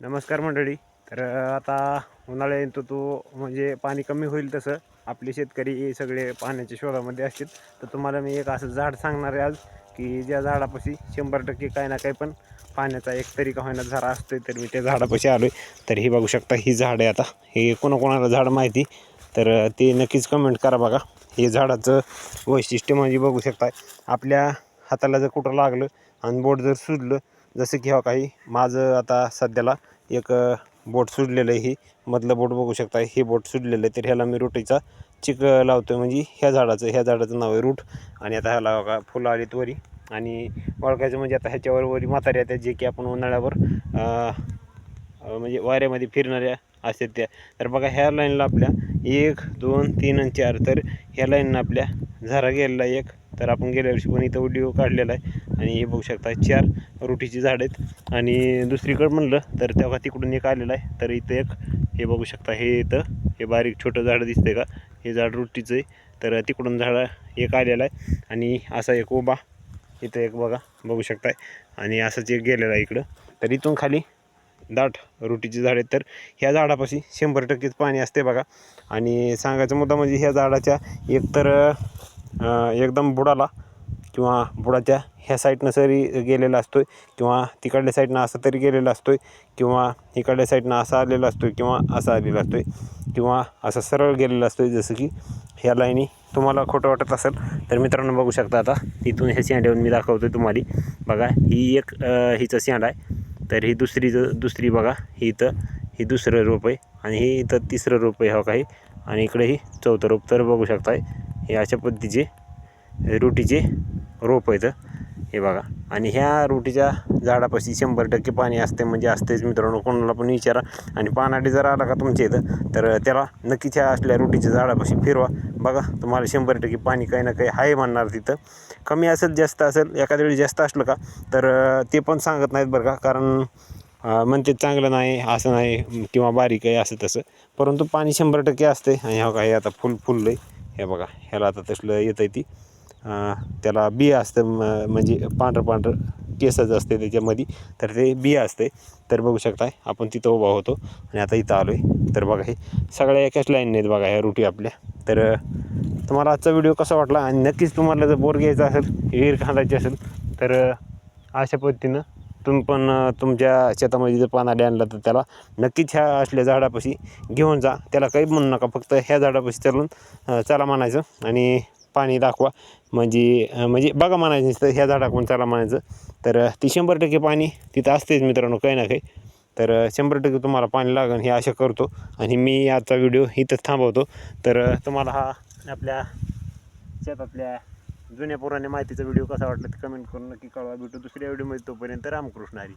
नमस्कार मंडळी. तर आता उन्हाळा येतो तो म्हणजे पाणी कमी होईल तसं. आपले शेतकरी सगळे पाण्याच्या शोधामध्ये असतील. तर तुम्हाला मी एक असं झाड सांगणार आहे आज की ज्या झाडापाशी शंभर टक्के काही ना काही पण पाण्याचा एक तरी का होईना झाडा असतोय तर मी त्या झाडापाशी आलो आहे तर ही बघू शकता ही झाड आहे आता. हे कोणाकोणाला झाड माहिती? तर ते नक्कीच कमेंट करा बघा. हे झाडाचं वैशिष्ट्य म्हणजे बघू शकता आपल्या हाताला जर कुठं लागलं आणि बोट जर सुजलं जसं की हा काही माझं आता सध्याला एक बोट सुटलेलं आहे. ही मधलं बोट बघू शकता. हे बोट सुटलेलं आहे. तर ह्याला मी रोटीचा चिक लावतो आहे म्हणजे ह्या झाडाचं ह्या झाडाचं नाव आहे रूट. आणि आता ह्याला का फुलं आलीत वरी. आणि ओळखायचं म्हणजे आता ह्याच्यावर वरी म्हाताऱ्या येतात जे की आपण उन्हाळ्यावर म्हणजे वाऱ्यामध्ये फिरणाऱ्या असतात त्या. तर बघा ह्या लाईनला आपल्या एक दोन तीन आणि चार. तर ह्या लाईननं आपल्या झरा गेलेला एक तर आपण गेल्या वर्षी पण इथं व्हिडिओ काढलेला आहे. आणि हे बघू शकता चार रोटीची झाड आहेत. आणि दुसरीकडं म्हणलं तर तेव्हा तिकडून एक आलेलं आहे. तर इथं एक हे बघू शकता हे इथं हे बारीक छोटं झाड दिसतंय का? हे झाड रोटीचं आहे. तर तिकडून झाड एक आलेलं आहे. आणि असा एक उभा इथं एक बघा बघू शकताय. आणि असंच एक गेलेलं आहे इकडं. तर इथून खाली दाट रोटीची झाड आहेत. तर ह्या झाडापाशी शंभर टक्केच पाणी असते बघा. आणि सांगायचा मुद्दा म्हणजे ह्या झाडाच्या एकतर एकदम बुडाला किंवा बुडाच्या ह्या साईडनं सरी गेलेला असतो आहे किंवा तिकडल्या साईडनं असं तरी गेलेला असतो आहे किंवा इकडल्या साईडनं असा आलेला असतो आहे किंवा असा आलेला असतो आहे किंवा असा सरळ गेलेला असतो आहे जसं की ह्या लाईनी तुम्हाला खोटं वाटत असेल तर मित्रांनो बघू शकता आता तिथून ह्या शेंड्यावर मी दाखवतो आहे तुम्हाला. बघा ही एक हिचं शेंड आहे. तर ही दुसरी दुसरी बघा ही इथं ही दुसरं रोप आहे आणि ही इथं तिसरं रोप आहे हो काही आणि इकडे ही चौथं रोप तर बघू शकताय. हे अशा पद्धतीचे रोटीचे रोप आहेत. हे बघा. आणि ह्या रोटीच्या झाडापाशी शंभर टक्के पाणी असते म्हणजे असतेच मित्रांनो. कोणाला पण विचारा. आणि पानाडी जर आला का तुमच्या इथं तर त्याला नक्कीच ह्या असल्या रोटीच्या झाडापाशी फिरवा. बघा तुम्हाला शंभर टक्के पाणी काही ना काही आहे म्हणणार तिथं. कमी असेल जास्त असेल एखाद्या वेळी जास्त असलं का तर ते पण सांगत नाहीत बरं का. कारण म्हणते चांगलं नाही असं नाही किंवा बारीक आहे असं तसं. परंतु पाणी शंभर टक्के असते. आणि हा काही आता फुल फुललं आहे हे बघा ह्याला आता तसलं येतं आहे ती त्याला बिया असतं म्हणजे पांढरं पांढरं केसच असते त्याच्यामध्ये. तर ते बिया असते. तर बघू शकताय आपण तिथं उभा होतो आणि आता इथं आलो आहे तर बघा हे सगळ्या एकाच लाईनने आहेत बघा ह्या रुटी आपल्या. तर तुम्हाला आजचा व्हिडिओ कसा वाटला? आणि नक्कीच तुम्हाला जर बोर घ्यायचा असेल विहीर खांदायची असेल तर अशा पद्धतीनं तुम्ही पण तुमच्या शेतामध्ये जर पानाडे आणला तर त्याला नक्कीच ह्या असल्या झाडापाशी घेऊन जा. त्याला काही म्हणू नका फक्त ह्या झाडापाशी चालून चला म्हणायचं आणि पाणी दाखवा. म्हणजे म्हणजे बघा म्हणायचं नसतं ह्या झाडाकडून चला म्हणायचं. तर ती शंभर टक्के पाणी तिथं असतेच मित्रांनो काही ना काही. तर शंभर टक्के तुम्हाला पाणी लागेल हे आशा करतो आणि मी आजचा व्हिडिओ इथंच थांबवतो. तर तुम्हाला हा आपल्या शेतातल्या जुन्या पोराने माहितीचा व्हिडिओ कसा वाटला ते कमेंट करून नक्की कळवा. भेटू दुसऱ्या व्हिडिओमध्ये तोपर्यंत रामकृष्ण हरी.